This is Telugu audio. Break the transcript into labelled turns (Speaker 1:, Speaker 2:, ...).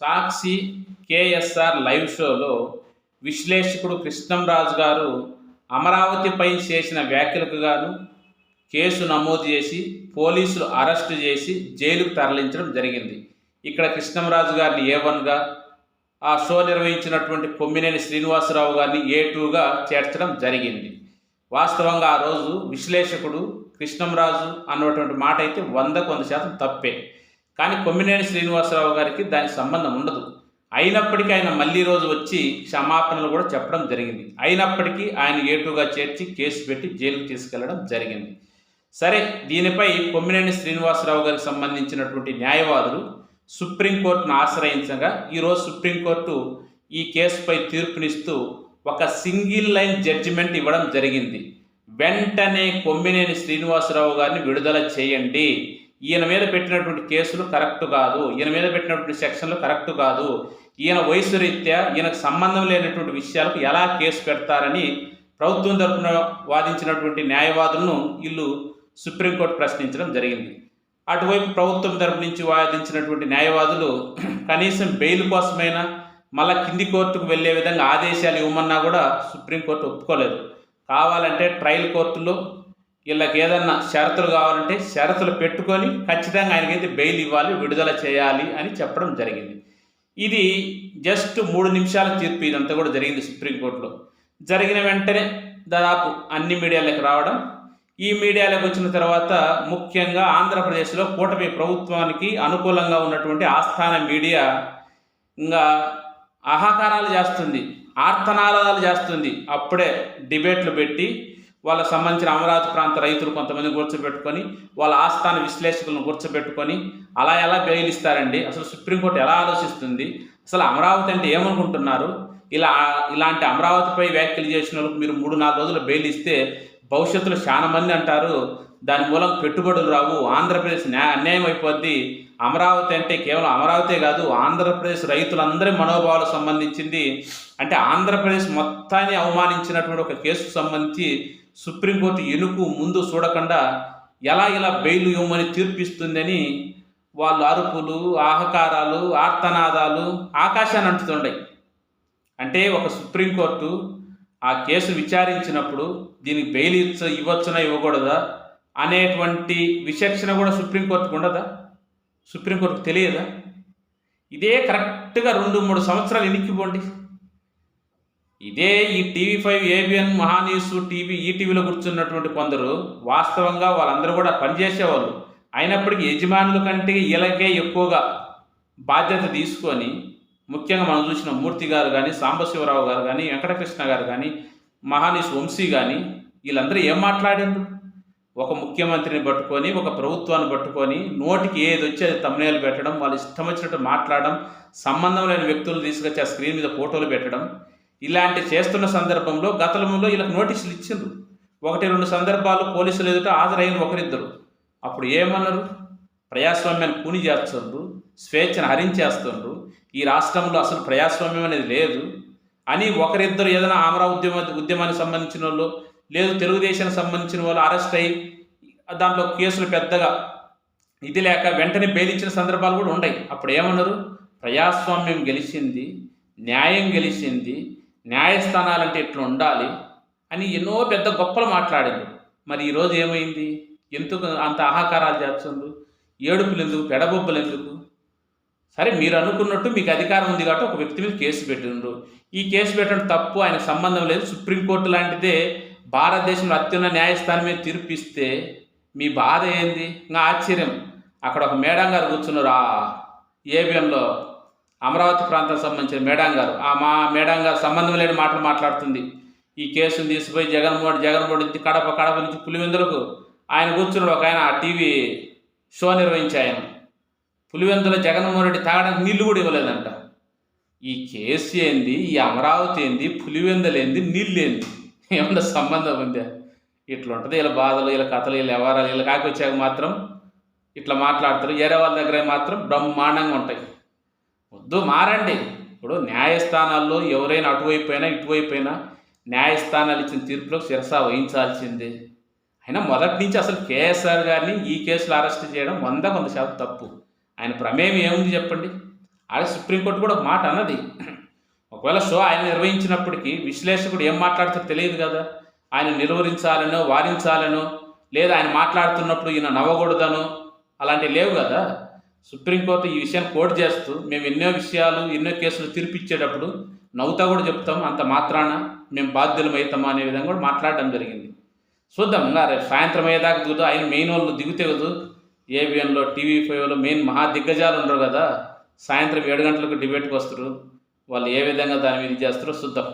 Speaker 1: సాక్షి కేఎస్ఆర్ లైవ్ షోలో విశ్లేషకుడు కృష్ణంరాజు గారు అమరావతిపై చేసిన వ్యాఖ్యలకు గాను కేసు నమోదు చేసి పోలీసులు అరెస్టు చేసి జైలుకు తరలించడం జరిగింది. ఇక్కడ కృష్ణంరాజు గారిని ఏ వన్గా ఆ షో నిర్వహించినటువంటి కొమ్మినేని శ్రీనివాసరావు గారిని ఏ టూగా చేర్చడం జరిగింది. వాస్తవంగా ఆ రోజు విశ్లేషకుడు కృష్ణంరాజు అన్నటువంటి మాట అయితే వందకు వంద శాతం తప్పే. కానీ కొమ్మినేని శ్రీనివాసరావు గారికి దానికి సంబంధం ఉండదు. అయినప్పటికీ ఆయన మళ్ళీ రోజు వచ్చి క్షమాపణలు కూడా చెప్పడం జరిగింది. అయినప్పటికీ ఆయన ఏటుగా చేర్చి కేసు పెట్టి జైలుకు తీసుకెళ్ళడం జరిగింది. సరే దీనిపై కొమ్మినేని శ్రీనివాసరావు గారికి సంబంధించినటువంటి న్యాయవాదులు సుప్రీంకోర్టును ఆశ్రయించగా ఈరోజు సుప్రీంకోర్టు ఈ కేసుపై తీర్పునిస్తూ ఒక సింగిల్ లైన్ జడ్జిమెంట్ ఇవ్వడం జరిగింది. వెంటనే కొమ్మినేని శ్రీనివాసరావు గారిని విడుదల చేయండి. ఈయన మీద పెట్టినటువంటి కేసులు కరెక్ట్ కాదు ఈయన మీద పెట్టినటువంటి సెక్షన్లు కరెక్ట్ కాదు. ఈయన వయసు రీత్యా ఈయనకు సంబంధం లేనటువంటి విషయాలకు ఎలా కేసు పెడతారని ప్రభుత్వం తరఫున వాదించినటువంటి న్యాయవాదులను వీళ్ళు సుప్రీంకోర్టు ప్రశ్నించడం జరిగింది. అటువైపు ప్రభుత్వం తరపు నుంచి వాదించినటువంటి న్యాయవాదులు కనీసం బెయిల్ కోసమైనా మళ్ళా కింది కోర్టుకు వెళ్ళే విధంగా ఆదేశాలు ఇవ్వమన్నా కూడా సుప్రీంకోర్టు ఒప్పుకోలేదు. కావాలంటే ట్రయల్ కోర్టులో వీళ్ళకి ఏదన్నా షరతులు కావాలంటే షరతులు పెట్టుకొని ఖచ్చితంగా ఆయనకైతే బెయిల్ ఇవ్వాలి విడుదల చేయాలి అని చెప్పడం జరిగింది. ఇది జస్ట్ మూడు నిమిషాల తీర్పు ఇదంతా కూడా జరిగింది సుప్రీంకోర్టులో. జరిగిన వెంటనే దాదాపు అన్ని మీడియాలకు రావడం ఈ మీడియాలకు వచ్చిన తర్వాత ముఖ్యంగా ఆంధ్రప్రదేశ్లో కూటమి ప్రభుత్వానికి అనుకూలంగా ఉన్నటువంటి ఆస్థాన మీడియా ఇంకా ఆహాకారాలు చేస్తుంది ఆర్తనాదాలు చేస్తుంది. అప్పుడే డిబేట్లు పెట్టి వాళ్ళకు సంబంధించిన అమరావతి ప్రాంత రైతులు కొంతమంది కూర్చోబెట్టుకొని వాళ్ళ ఆస్థాన విశ్లేషకులను కూర్చోబెట్టుకొని అలా ఎలా బెయిల్ ఇస్తారండి? అసలు సుప్రీంకోర్టు ఎలా ఆలోచిస్తుంది? అసలు అమరావతి అంటే ఏమనుకుంటున్నారు? ఇలా ఇలాంటి అమరావతిపై వ్యాఖ్యలు చేసిన వాళ్ళకి మీరు మూడు నాలుగు రోజులు బెయిల్ ఇస్తే భవిష్యత్తులో చాలా మంది అంటారు దాని మూలం పెట్టుబడులు రావు ఆంధ్రప్రదేశ్ అన్యాయం అయిపోద్ది. అమరావతి అంటే కేవలం అమరావతే కాదు ఆంధ్రప్రదేశ్ రైతులందరి మనోభావాలకు సంబంధించింది. అంటే ఆంధ్రప్రదేశ్ మొత్తాన్ని అవమానించినటువంటి ఒక కేసుకు సంబంధించి సుప్రీంకోర్టు ఎనుకు ముందు చూడకుండా ఎలా ఇలా బెయిల్ ఇవ్వమని తీర్పిస్తుందని వాళ్ళు అరుపులు ఆహకారాలు ఆర్తనాదాలు ఆకాశాన్ని అంటుతుండయి. అంటే ఒక సుప్రీంకోర్టు ఆ కేసు విచారించినప్పుడు దీనికి బెయిల్ ఇచ్చ ఇవ్వచ్చునా ఇవ్వకూడదా అనేటువంటి విచక్షణ కూడా సుప్రీంకోర్టుకు ఉండదా? సుప్రీంకోర్టుకు తెలియదా? ఇదే కరెక్ట్గా రెండు మూడు సంవత్సరాలు ఎన్నికిపోండి ఇదే ఈ TV five ABN Mahaa news TV ఈటీవీలో కూర్చున్నటువంటి కొందరు వాస్తవంగా వాళ్ళందరూ కూడా పనిచేసేవాళ్ళు. అయినప్పటికీ యజమానుల కంటే వీళ్ళకే ఎక్కువగా బాధ్యత తీసుకొని ముఖ్యంగా మనం చూసిన మూర్తి గారు కానీ సాంబశివరావు గారు కానీ వెంకటకృష్ణ గారు కానీ మహానీష్ వంశీ కానీ వీళ్ళందరూ ఏం మాట్లాడారు? ఒక ముఖ్యమంత్రిని పట్టుకొని ఒక ప్రభుత్వాన్ని పట్టుకొని నోటికి ఏది వచ్చి అది తమ్నేలు పెట్టడం వాళ్ళు ఇష్టం వచ్చినట్టు మాట్లాడడం సంబంధం లేని వ్యక్తులు తీసుకొచ్చి ఆ స్క్రీన్ మీద ఫోటోలు పెట్టడం ఇలాంటి చేస్తున్న సందర్భంలో గతంలో ఇలా నోటీసులు ఇచ్చిండ్రు. ఒకటి రెండు సందర్భాలు పోలీసులు ఎదుట హాజరైన ఒకరిద్దరు. అప్పుడు ఏమన్నారు? ప్రజాస్వామ్యాన్ని కూని చేస్తుండ్రు స్వేచ్ఛను హరించేస్తుండ్రు. ఈ రాష్ట్రంలో అసలు ప్రజాస్వామ్యం అనేది లేదు. అని ఒకరిద్దరు ఏదైనా ఆమరా ఉద్యమ ఉద్యమానికి సంబంధించిన వాళ్ళు లేదు తెలుగుదేశానికి సంబంధించిన వాళ్ళు అరెస్ట్ అయ్యి దాంట్లో కేసులు పెద్దగా ఇది లేక వెంటనే బెయిలించిన సందర్భాలు కూడా ఉన్నాయి అప్పుడు ఏమన్నారు? ప్రజాస్వామ్యం గెలిచింది న్యాయం గెలిచింది న్యాయస్థానాలంటే ఇట్లా ఉండాలి అని ఎన్నో పెద్ద గొప్పలు మాట్లాడింది మరి ఈరోజు ఏమైంది? ఎందుకు అంత ఆహాకారాలు చేస్తుండ్రు? ఏడుపులు ఎందుకు? పెడబొబ్బలు ఎందుకు? సరే మీరు అనుకున్నట్టు మీకు అధికారం ఉంది కాబట్టి ఒక వ్యక్తి మీద కేసు పెట్టిండ్రు. ఈ కేసు పెట్టడం తప్పు ఆయన సంబంధం లేదు. సుప్రీంకోర్టు లాంటిదే భారతదేశంలో అత్యున్న న్యాయస్థానం మీద తీర్పిస్తే మీ బాధ ఏంది? ఇంకా ఆశ్చర్యం. అక్కడ ఒక మేడం గారు కూర్చున్నారు. ఆ ఏబిఎంలో అమరావతి ప్రాంతానికి సంబంధించిన మేడం గారు. ఆ మా మేడం గారు సంబంధం లేని మాటలు మాట్లాడుతుంది. ఈ కేసును తీసుకుపోయి జగన్మోహన్ జగన్మోహన్ నుంచి కడప కడప నుంచి పులివెందులకు ఆయన కూర్చున్నాడు. ఒక ఆయన ఆ టీవీ షో నిర్వహించి ఆయన పులివెందులో జగన్మోహన్ రెడ్డి తాగడానికి నీళ్ళు కూడా ఇవ్వలేదంట. ఈ కేసు ఏంది? ఈ అమరావతి ఏంది? పులివెందులేంది నీళ్ళు ఏంది? ఏమన్నా సంబంధం ఉందా? ఇట్లా ఉంటుంది. వీళ్ళ బాధలు వీళ్ళ కథలు వీళ్ళ వ్యవహారాలు వీళ్ళ కాకొచ్చాక మాత్రం ఇట్లా మాట్లాడతారు ఏరే వాళ్ళ దగ్గర మాత్రం బ్రహ్మాండంగా ఉంటాయి. వద్దు మారండి. ఇప్పుడు న్యాయస్థానాల్లో ఎవరైనా అటువైపు అయినా ఇటువైపు అయినా న్యాయస్థానాలు ఇచ్చిన తీర్పులో శిరస వహించాల్సిందే. అయినా మొదటి నుంచి అసలు కేఎస్ఆర్ గారిని ఈ కేసులో అరెస్ట్ చేయడం వంద కొంత శాతం తప్పు. ఆయన ప్రమేయం ఏముంది చెప్పండి? ఆడ సుప్రీంకోర్టు కూడా ఒక మాట అన్నది. ఒకవేళ షో ఆయన నిర్వహించినప్పటికీ విశ్లేషకుడు ఏం మాట్లాడుతారో తెలియదు కదా. ఆయన నిలువరించాలనో వారించాలనో లేదా ఆయన మాట్లాడుతున్నప్పుడు ఈయన నవ్వకూడదనో అలాంటివి లేవు కదా. సుప్రీంకోర్టు ఈ విషయాన్ని కోర్టు చేస్తూ మేము ఎన్నో విషయాలు ఎన్నో కేసులు తీర్పిచ్చేటప్పుడు నవ్వుతా కూడా చెప్తాం అంత మాత్రాన మేము బాధ్యులం అవుతామా అనే విధంగా కూడా మాట్లాడడం జరిగింది. చూద్దాం ఇంకా రేపు సాయంత్రం అయ్యేదాకా చూద్దాం. ఆయన మెయిన్ వాళ్ళు దిగుతే కదూ ఏబిఎన్లో టీవీ ఫైవ్లో మెయిన్ మహా దిగ్గజాలు ఉండరు కదా. సాయంత్రం ఏడు గంటలకు డిబేట్కి వస్తారు. వాళ్ళు ఏ విధంగా దాని మీద చేస్తారో చూద్దాం.